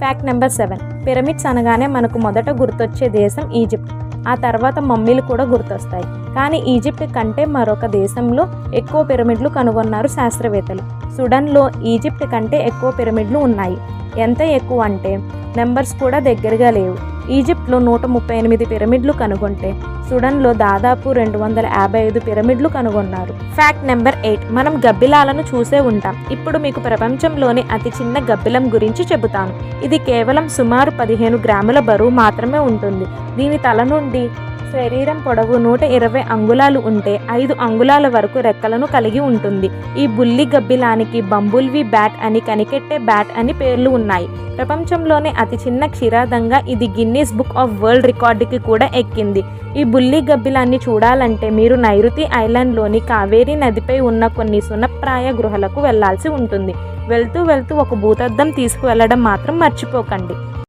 Fact number seven pyramids అనగానే మనకు మొదట గుర్తొచ్చే దేశం ఈజిప్ట్ ఆ తర్వాత మమ్మీలు కూడా గుర్తొస్తాయి. కానీ ఈజిప్ట్ కంటే మరొక దేశంలో ఎక్కువ పిరమిడ్లు కనుగొన్నారు శాస్త్రవేత్తలు. సుడన్లో ఈజిప్ట్ కంటే ఎక్కువ పిరమిడ్లు ఉన్నాయి. ఎంత ఎక్కువ అంటే నెంబర్స్ కూడా దగ్గరగా లేవు. ఈజిప్ట్లో నూట ముప్పై ఎనిమిది పిరమిడ్లు కనుగొంటే సుడన్లో దాదాపు రెండు వందల యాభై ఐదు పిరమిడ్లు కనుగొన్నారు. Fact number eight. మనం గబ్బిలాలను చూసే ఉంటాం. ఇప్పుడు మీకు ప్రపంచంలోని అతి చిన్న గబ్బిలం గురించి చెబుతాను. ఇది కేవలం సుమారు పదిహేను గ్రాముల బరువు మాత్రమే ఉంటుంది. దీని తల నుండి శరీరం పొడవు నూట ఇరవై అంగుళాలు ఉంటే ఐదు అంగుళాల వరకు రెక్కలను కలిగి ఉంటుంది. ఈ బుల్లి గబ్బిలానికి బంబుల్వి బ్యాట్ అని కనికెట్టే బ్యాట్ అని పేర్లు ఉన్నాయి. ప్రపంచంలోనే అతి చిన్న క్షీరాదంగా ఇది గిన్నీస్ బుక్ ఆఫ్ వరల్డ్ రికార్డుకి కూడా ఎక్కింది. ఈ బుల్లి గబ్బిలాన్ని చూడాలంటే మీరు నైరుతి ఐలాండ్లోని కావేరీ నదిపై ఉన్న కొన్ని సునప్రాయ గృహలకు వెళ్ళాల్సి ఉంటుంది. వెళ్తూ వెళ్తూ ఒక భూతద్దం తీసుకువెళ్ళడం మాత్రం మర్చిపోకండి.